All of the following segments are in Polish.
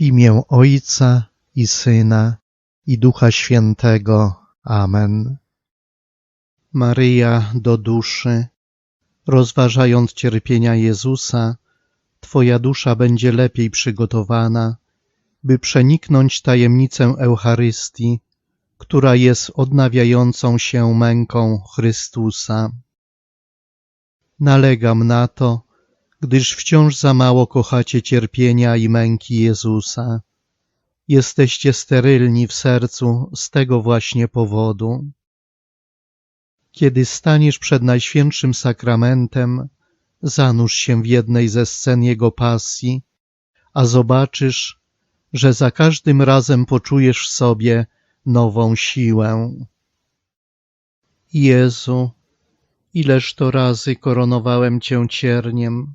W imię Ojca i Syna i Ducha Świętego. Amen. Maryja do duszy, rozważając cierpienia Jezusa, Twoja dusza będzie lepiej przygotowana, by przeniknąć tajemnicę Eucharystii, która jest odnawiającą się męką Chrystusa. Nalegam na to, gdyż wciąż za mało kochacie cierpienia i męki Jezusa. Jesteście sterylni w sercu z tego właśnie powodu. Kiedy staniesz przed Najświętszym Sakramentem, zanurz się w jednej ze scen Jego pasji, a zobaczysz, że za każdym razem poczujesz w sobie nową siłę. Jezu, ileż to razy koronowałem Cię cierniem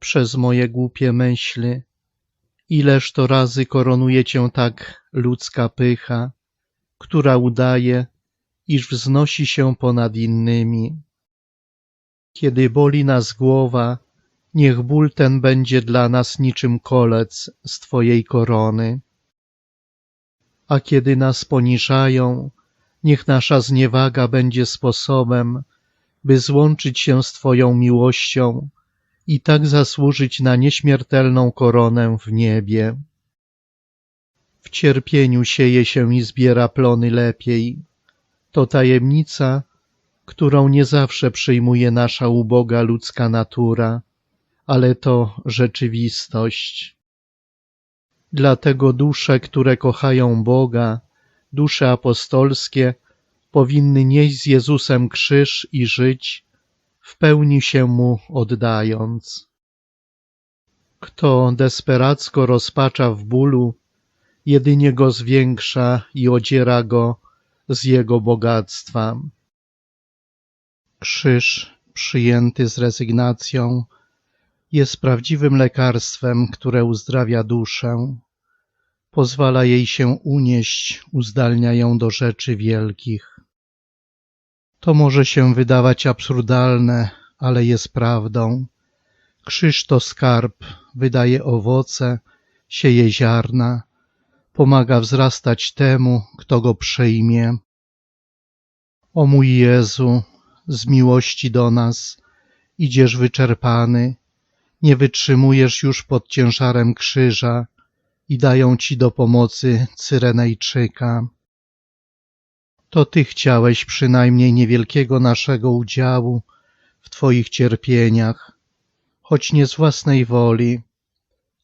przez moje głupie myśli, ileż to razy koronuje Cię tak ludzka pycha, która udaje, iż wznosi się ponad innymi. Kiedy boli nas głowa, niech ból ten będzie dla nas niczym kolec z Twojej korony. A kiedy nas poniżają, niech nasza zniewaga będzie sposobem, by złączyć się z Twoją miłością i tak zasłużyć na nieśmiertelną koronę w niebie. W cierpieniu sieje się i zbiera plony lepiej. To tajemnica, którą nie zawsze przyjmuje nasza uboga ludzka natura, ale to rzeczywistość. Dlatego dusze, które kochają Boga, dusze apostolskie, powinny nieść z Jezusem krzyż i żyć, w pełni się Mu oddając. Kto desperacko rozpacza w bólu, jedynie go zwiększa i odziera go z jego bogactwa. Krzyż przyjęty z rezygnacją jest prawdziwym lekarstwem, które uzdrawia duszę, pozwala jej się unieść, uzdalnia ją do rzeczy wielkich. To może się wydawać absurdalne, ale jest prawdą. Krzyż to skarb, wydaje owoce, sieje ziarna, pomaga wzrastać temu, kto go przyjmie. O mój Jezu, z miłości do nas idziesz wyczerpany, nie wytrzymujesz już pod ciężarem krzyża i dają ci do pomocy Cyrenejczyka. To Ty chciałeś przynajmniej niewielkiego naszego udziału w Twoich cierpieniach, choć nie z własnej woli.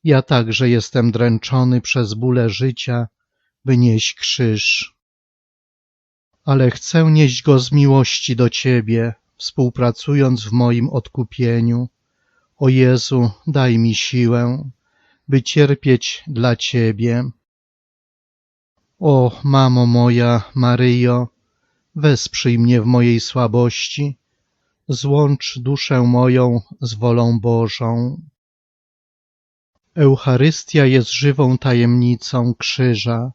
Ja także jestem dręczony przez bóle życia, by nieść krzyż. Ale chcę nieść go z miłości do Ciebie, współpracując w moim odkupieniu. O Jezu, daj mi siłę, by cierpieć dla Ciebie. O, mamo moja, Maryjo, wesprzyj mnie w mojej słabości, złącz duszę moją z wolą Bożą. Eucharystia jest żywą tajemnicą krzyża.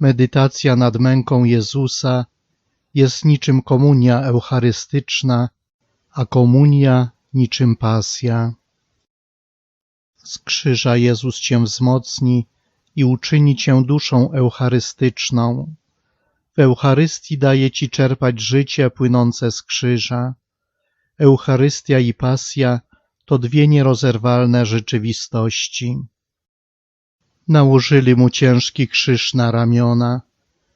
Medytacja nad męką Jezusa jest niczym komunia eucharystyczna, a komunia niczym pasja. Z krzyża Jezus Cię wzmocni i uczyni Cię duszą eucharystyczną. W Eucharystii daje Ci czerpać życie płynące z krzyża. Eucharystia i pasja to dwie nierozerwalne rzeczywistości. Nałożyli mu ciężki krzyż na ramiona,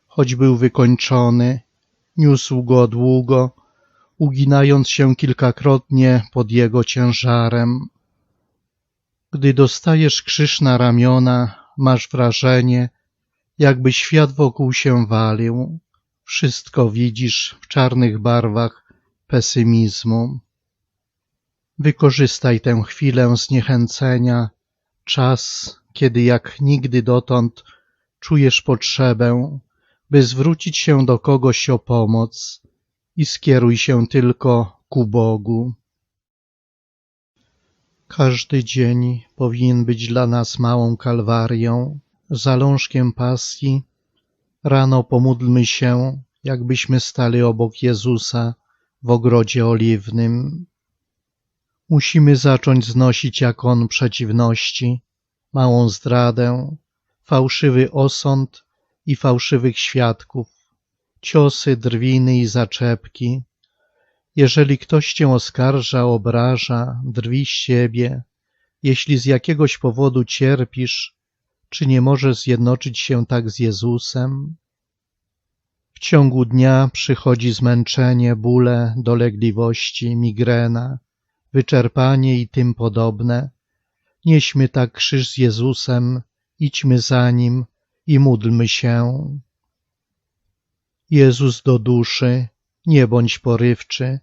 choć był wykończony, niósł go długo, uginając się kilkakrotnie pod jego ciężarem. Gdy dostajesz krzyż na ramiona, masz wrażenie, jakby świat wokół się walił. Wszystko widzisz w czarnych barwach pesymizmu. Wykorzystaj tę chwilę zniechęcenia, czas, kiedy jak nigdy dotąd czujesz potrzebę, by zwrócić się do kogoś o pomoc i skieruj się tylko ku Bogu. Każdy dzień powinien być dla nas małą kalwarią, zalążkiem pasji. Rano pomódlmy się, jakbyśmy stali obok Jezusa w ogrodzie oliwnym. Musimy zacząć znosić jak On przeciwności, małą zdradę, fałszywy osąd i fałszywych świadków, ciosy, drwiny i zaczepki. Jeżeli ktoś cię oskarża, obraża, drwi z siebie, jeśli z jakiegoś powodu cierpisz, czy nie możesz zjednoczyć się tak z Jezusem? W ciągu dnia przychodzi zmęczenie, bóle, dolegliwości, migrena, wyczerpanie i tym podobne. Nieśmy tak krzyż z Jezusem, idźmy za Nim i módlmy się. Jezus do duszy, nie bądź porywczy,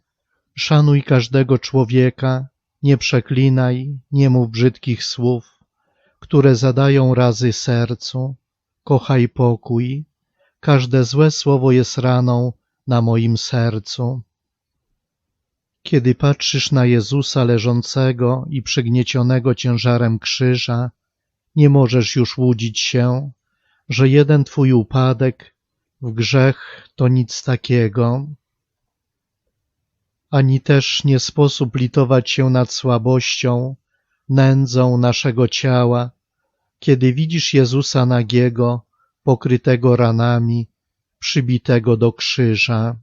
szanuj każdego człowieka, nie przeklinaj, nie mów brzydkich słów, które zadają razy sercu, kochaj pokój, każde złe słowo jest raną na moim sercu. Kiedy patrzysz na Jezusa leżącego i przygniecionego ciężarem krzyża, nie możesz już łudzić się, że jeden twój upadek w grzech to nic takiego. Ani też nie sposób litować się nad słabością, nędzą naszego ciała, kiedy widzisz Jezusa nagiego, pokrytego ranami, przybitego do krzyża.